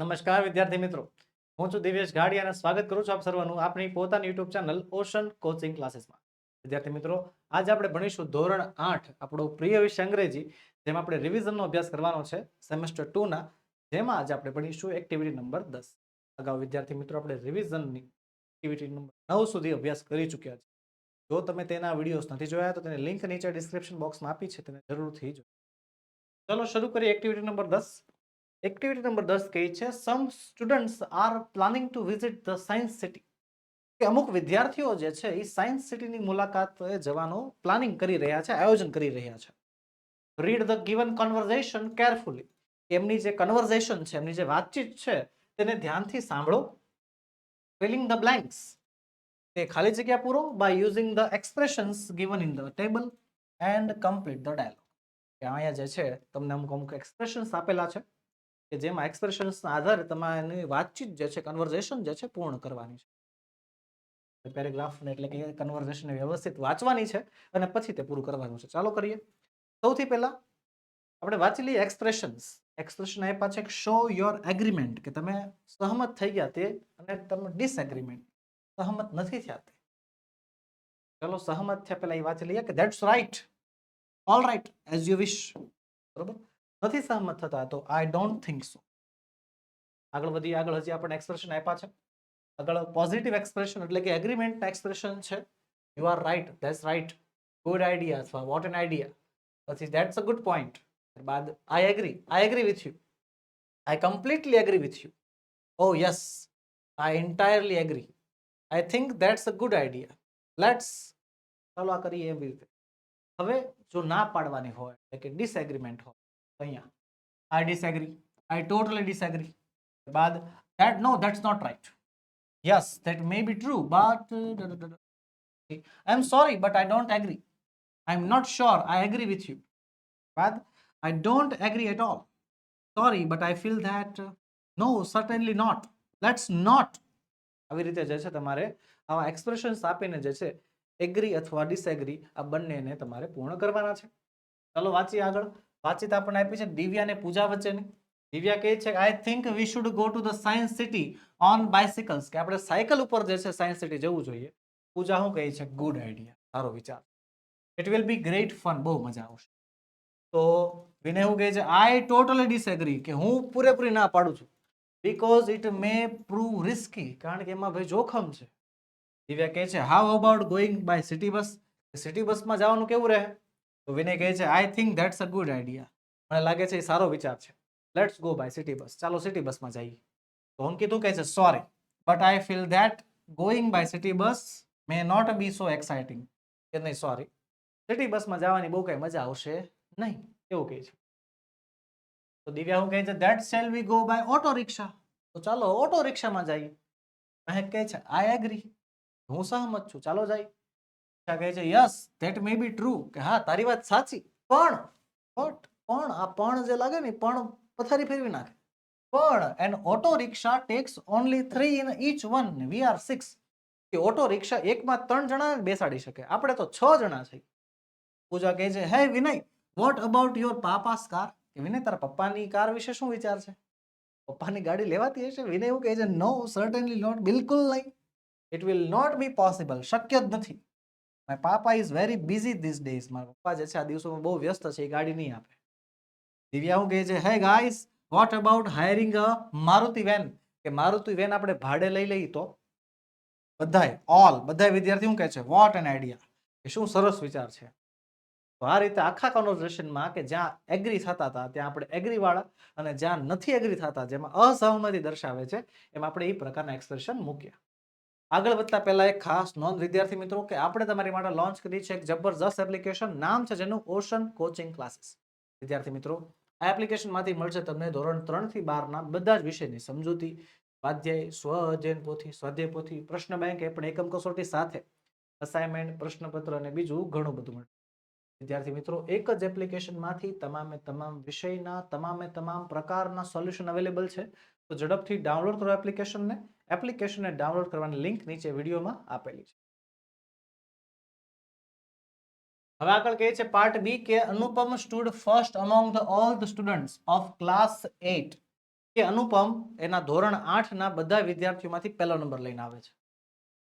નમસ્કાર, વિદ્યાર્થી મિત્રો. હું છું દિવ્યેશ ગાડી અને સ્વાગત કરું છું આપ સર્વનું આપણી પોતાની યુટ્યુબ ચેનલ ઓશન કોચિંગ ક્લાસીસમાં વિદ્યાર્થી મિત્રો, આજે આપણે ભણીશું ધોરણ આઠ, આપણો પ્રિય વિષય અંગ્રેજી, જેમાં આપણે રિવિઝનનો અભ્યાસ કરવાનો છે સેમેસ્ટર ટુના જેમાં આજે આપણે ભણીશું એક્ટિવિટી નંબર દસ. અગાઉ વિદ્યાર્થી મિત્રો, આપણે રિવિઝનની એક્ટિવિટી નંબર નવ સુધી અભ્યાસ કરી ચૂક્યા છે. જો તમે તેના વિડીયોઝ નથી જોયા, તો તેને લિંક નીચે ડિસ્ક્રિપ્શન બોક્સમાં આપી છે, તેને જરૂરથી જો ચલો, શરૂ કરીએ એક્ટિવિટી નંબર દસ. એક્ટિવિટી નંબર દસ કહી છે? Some students are planning to visit the science city કે અમુક વિદ્યાર્થીઓ જે છે એ સાયન્સ સિટીની મુલાકાતે જવાનું પ્લાનિંગ કરી રહ્યા છે, આયોજન કરી રહ્યા છે. Read the given conversation carefully એમની જે કન્વર્ઝેશન છે, એમની જે વાતચીત છે, તેને ધ્યાનથી સાંભળો. ફિલિંગ ધ બ્લેન્ક્સ તે ખાલી જગ્યા પૂરો by using the expressions given in the table and complete the dialogue કે અહીંયા જે છે, તમને અમુક અમુક એક્સપ્રેશન્સ આપેલા છે. કે જેમાં એક્સપ્રેશન્સના આધારે તમારી વાતચીત જે છે કન્વર્ઝેશન જે છે, પૂર્ણ કરવાની છે. પેરેગ્રાફ એટલે કે કન્વર્ઝેશનને વ્યવસ્થિત વાંચવાની છે અને પછી તે પૂરું કરવાનું છે. ચાલો કરીએ. સૌથી પહેલાં આપણે વાંચી લઈએ એક્સપ્રેશન્સ એક્સપ્રેશન આપ્યા છે શો યોર એગ્રીમેન્ટ કે તમે સહમત થઈ ગયા તે અને તમે ડિસએગ્રીમેન્ટ સહમત નથી થયા તે. ચલો સહમત થયા પહેલાં એ વાંચી લઈએ કે that's right all right as you wish બરોબર? નથી સહમત થતા, તો આઈ ડોન્ટ થિંક સો આગળ વધી આગળ હજી આપણને એક્સપ્રેશન આપ્યા છે. આગળ પોઝિટિવ એક્સપ્રેશન એટલે કે એગ્રીમેન્ટ એક્સપ્રેશન છે. You are right that's right good idea અથવા વોટ એન આઈડિયા પછી ધેટ્સ અ ગુડ પોઈન્ટ બાદ I agree I agree with you I completely agree with you oh yes I entirely agree I think that's a good idea let's ચાલો આ કરીએ એવી રીતે. હવે જો ના પાડવાની હોય, એટલે કે ડિસએગ્રીમેન્ટ હોય તો અહીંયા I disagree I totally disagree બાદ that no that's not right yes that may be true but uh, i'm sorry but i don't agree i'm not sure i agree with you but i don't agree at all sorry but i feel that uh, no certainly not let's not આવી રીતે જે છે તમારે આવા expressions આપીને જે છે agri અથવા ડિસએગ્રી આ બંનેને તમારે પૂર્ણ કરવાના છે ચાલો વાંચીએ આગળ વાતચીત આપણને આપી છે દિવ્યા પૂજા વચ્ચેની. દિવ્યા કહે છે I think we should go to the science city on bicycles કે આપણે સાયકલ ઉપર જે છે સાયન્સ સિટી જવું જોઈએ. પૂજા શું કહે છે? ગુડ આઈડિયા સારો વિચાર. It will be great fun બહુ મજા આવશે. તો વિનય એવું કહે છે? આઈ ટોટલી ડિસએગ્રી કે હું પૂરેપૂરી ના પાડું છું. Because it may prove risky કારણ કે એમાં ભાઈ જોખમ છે. દિવ્યા કહે છે how about going by city bus city બસમાં જવાનું કેવું રહે? તો વિનય કહે છે I think that's a good idea મને લાગે છે એ સારો વિચાર છે. Let's go by city bus ચાલો સિટી બસમાં જઈએ. તો અંકિત શું કહે છે sorry but I feel that going by city bus may not be so exciting કે નહીં સોરી સિટી બસમાં જવાની બહુ કઈ મજા આવશે નહીં. એવું કહે છે. તો દિવ્યા શું કહે છે that shall we go by auto rickshaw તો ચાલો ઓટો રિક્ષામાં જઈએ. મહેક કહે છે આઈ એગ્રી હું સહમત છું. ચાલો જઈએ. ઈચ્છા કહે છે yes that may be true કે હા, તારી વાત સાચી. પણ બટ પણ, આ પણ જે લાગે ને પણ પથારી ફેરવી નાખે. પણ an auto rickshaw takes only three in each one we are six કે ઓટો રિક્ષા એકમાં ત્રણ જણા બેસાડી શકે. આપણે તો છ જણા છે પૂજા કહે છે, hey Vinay what about your papa's car કે વિનય, તારા પપ્પાની કાર વિશે શું વિચાર છે? પપ્પાની ગાડી લેવાતી હશે? વિનય એવું કહે છે નો સર્ટનલી નોટ બિલકુલ નહીં. It will not be possible શક્ય જ નથી. My papa is very busy this days મારા પપ્પા જે છે, આ દિવસોમાં બહુ વ્યસ્ત છે, એ ગાડી નહીં આપે. દિવ્યા હું કહે છે? Hey guys what about hiring a Maruti van? કે મારુતિ વેન આપણે ભાડે લઈ લઈએ તો? બધાય ઓલ બધા વિદ્યાર્થી શું કહે છે? વોટ એન આઈડિયા કે શું સરસ વિચાર છે. તો આ રીતે આખા કોન્વર્ઝેશનમાં કે જ્યાં એગ્રી થતા હતા, ત્યાં આપણે એગ્રી વાળા અને જ્યાં નથી એગ્રી થતા, જેમાં અસહમતિ દર્શાવે છે, એમાં આપણે એ પ્રકારના એક્સપ્રેશન મૂક્યા. આગળ વધતા પહેલા એક ખાસ નોંધ, વિદ્યાર્થી મિત્રો, કે આપણે તમારી માટે લોન્ચ કરી છે એક જબરજસ્ત એપ્લિકેશન નામ છે જેનું ઓશન કોચિંગ ક્લાસીસ વિદ્યાર્થી મિત્રો, આ એપ્લિકેશનમાંથી મળશે તમને ધોરણ ત્રણથી બારના બધા જ વિષયની સમજૂતી, સ્વાધ્યાય, સ્વ અધ્યયન પોથી, સ્વાધ્યાય પોથી, પ્રશ્ન બેંક એ પણ એકમ કસોટી સાથે અસાઇનમેન્ટ પ્રશ્નપત્ર અને બીજું ઘણું બધું મળે. વિદ્યાર્થી મિત્રો, એક જ એપ્લિકેશનમાંથી તમામે તમામ વિષયના, તમામે તમામ પ્રકારના સોલ્યુશન અવેલેબલ છે. તો ઝડપથી ડાઉનલોડ કરો એપ્લિકેશનને એપ્લિકેશનને ડાઉનલોડ કરવાની લિંક નીચે વિડીયોમાં આપેલી છે. હવે આગળ કહે છે પાર્ટ બી કે Anupam stood first among the all the students of class at કે અનુપમ એના ધોરણ આઠના બધા વિદ્યાર્થીઓમાંથી પહેલો નંબર લઈને આવે છે.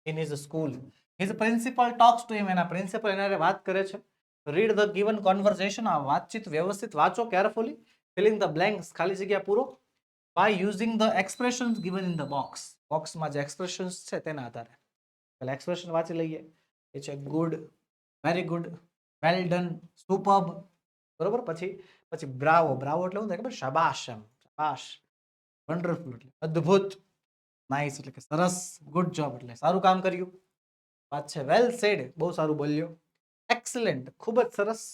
In his school his principal talks to him એના પ્રિન્સિપલ એના વાત કરે છે. રીડ ધ ગિવન કોન્વર્ઝેશન આ વાતચીત વ્યવસ્થિત વાંચો કેરફુલી ફિલિંગ ધ બ્લેન્ક્સ ખાલી જગ્યા પૂરો. By using the expressions given in the box બોક્સમાં જે એક્સપ્રેશન્સ છે તેના આધારે પહેલા એક્સપ્રેશન વાંચી લઈએ એ છે good very good well done superb બરોબર પછી પછી બ્રાવો બ્રાવો એટલે શું થાય ખબર શાબાશ એમ શાબાશ વન્ડરફુલ એટલે અદ્ભુત નાઇસ એટલે કે સરસ ગુડ જોબ એટલે સારું કામ કર્યું વાત છે વેલ સેડ બહુ સારું બોલ્યો એક્સલન્ટ ખૂબ જ સરસ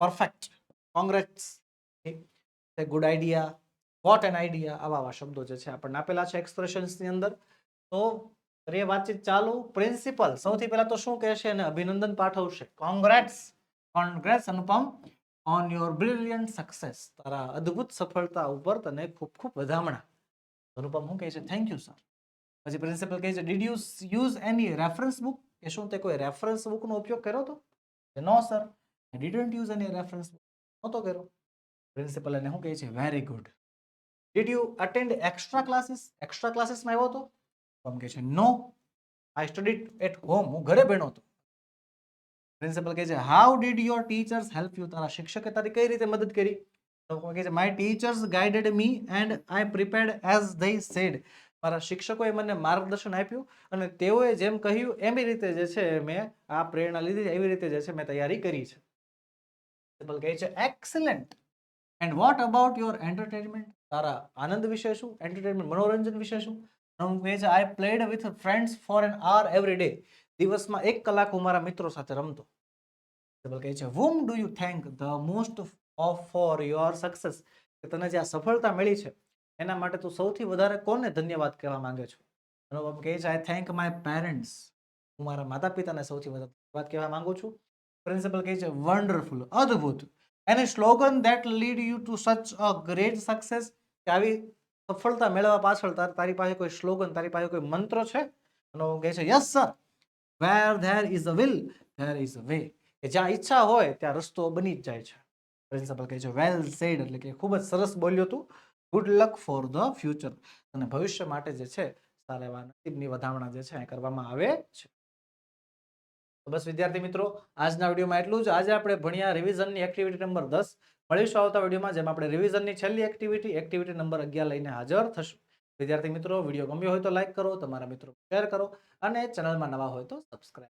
perfect congrats good idea what an idea આવા આવા શબ્દો જે છે આપણને આપેલા છે એક્સપ્રેશન્સની અંદર. તો અરે વાતચીત ચાલુ. પ્રિન્સિપલ સૌથી પહેલા તો શું કહેશે અને અભિનંદન પાઠવશે. Congrats congrats Anupam on your brilliant success તારા અદ્ભુત સફળતા ઉપર તને ખૂબ ખૂબ વધામણા. અનુપમ શું કહે છે? થેન્ક યુ સર પછી પ્રિન્સિપલ કહે છે did you use any reference book કે શું તે કોઈ રેફરન્સ બુકનો ઉપયોગ કર્યો હતો? No sir I didn't use any reference book નહોતો કર્યો. પ્રિન્સિપલ એને શું કહે છે? Very good did you attend extra classes extra ક્લાસીસમાં આવ્યો હતો? તો કહે છે no I studied at home હું ઘરે ભણ્યો હતો. પ્રિન્સિપલ કહે છે how did your teachers help you તારા શિક્ષકે તારી કઈ રીતે મદદ કરી? તો કહે છે my teachers guided me and I prepared as they said મારા શિક્ષકોએ મને માર્ગદર્શન આપ્યું અને તેઓએ જેમ કહ્યું એવી રીતે જે છે મેં આ પ્રેરણા લીધી, એવી રીતે જે છે મેં તૈયારી કરી છે. પ્રિન્સિપલ કહે છે excellent and what about your entertainment તારા આનંદ વિશે શું? એન્ટરટેનમેન્ટ મનોરંજન વિશે શું? હું કહે છે I played with friends for an hour every day દિવસમાં એક કલાક હું મારા મિત્રો સાથે રમતો. કહે છે whom do you thank the most of for your success કે તને જે આ સફળતા મળી છે, એના માટે તું સૌથી વધારે કોને ધન્યવાદ કહેવા માંગે છો? અનુપમ કહે છે આઈ થેન્ક માય પેરેન્ટ્સ હું મારા માતા પિતાને સૌથી વધારે ધન્યવાદ કહેવા માંગુ છું. પ્રિન્સિપલ કહે છે વન્ડરફુલ અદ્ભુત. Any slogan that lead you to such a great success કે આવી સફળતા મેળવવા પાછળ તાર- પાસે કોઈ સ્લોગન, તારી પાસે કોઈ મંત્ર છે? અને કહે છે yes sir where there is a will there is a way કે જ્યાં ઈચ્છા હોય, ત્યાં રસ્તો બની જ જાય છે. પ્રિન્સિપલ કહે છે વેલ સેડ એટલે કે ખૂબ જ સરસ બોલ્યો તું. Good luck for the future અને ભવિષ્ય માટે જે છે, સારા એવા નસીબની વધામણા જે છે એ કરવામાં આવે છે. બસ વિદ્યાર્થી મિત્રો, આજના વિડીયોમાં એટલું જ. આજે આપણે ભણ્યા રિવિઝનની એક્ટિવિટી નંબર દસ. મળીશું આવતા વિડીયોમાં, જેમાં આપણે રિવિઝનની છેલ્લી એક્ટિવિટી એક્ટિવિટી નંબર અગિયાર લઈને હાજર થશું. વિદ્યાર્થી મિત્રો, વીડિયો ગમ્યો હોય તો લાઇક કરો, તમારા મિત્રો શેર કરો, અને ચેનલમાં નવા હોય તો સબસ્ક્રાઈબ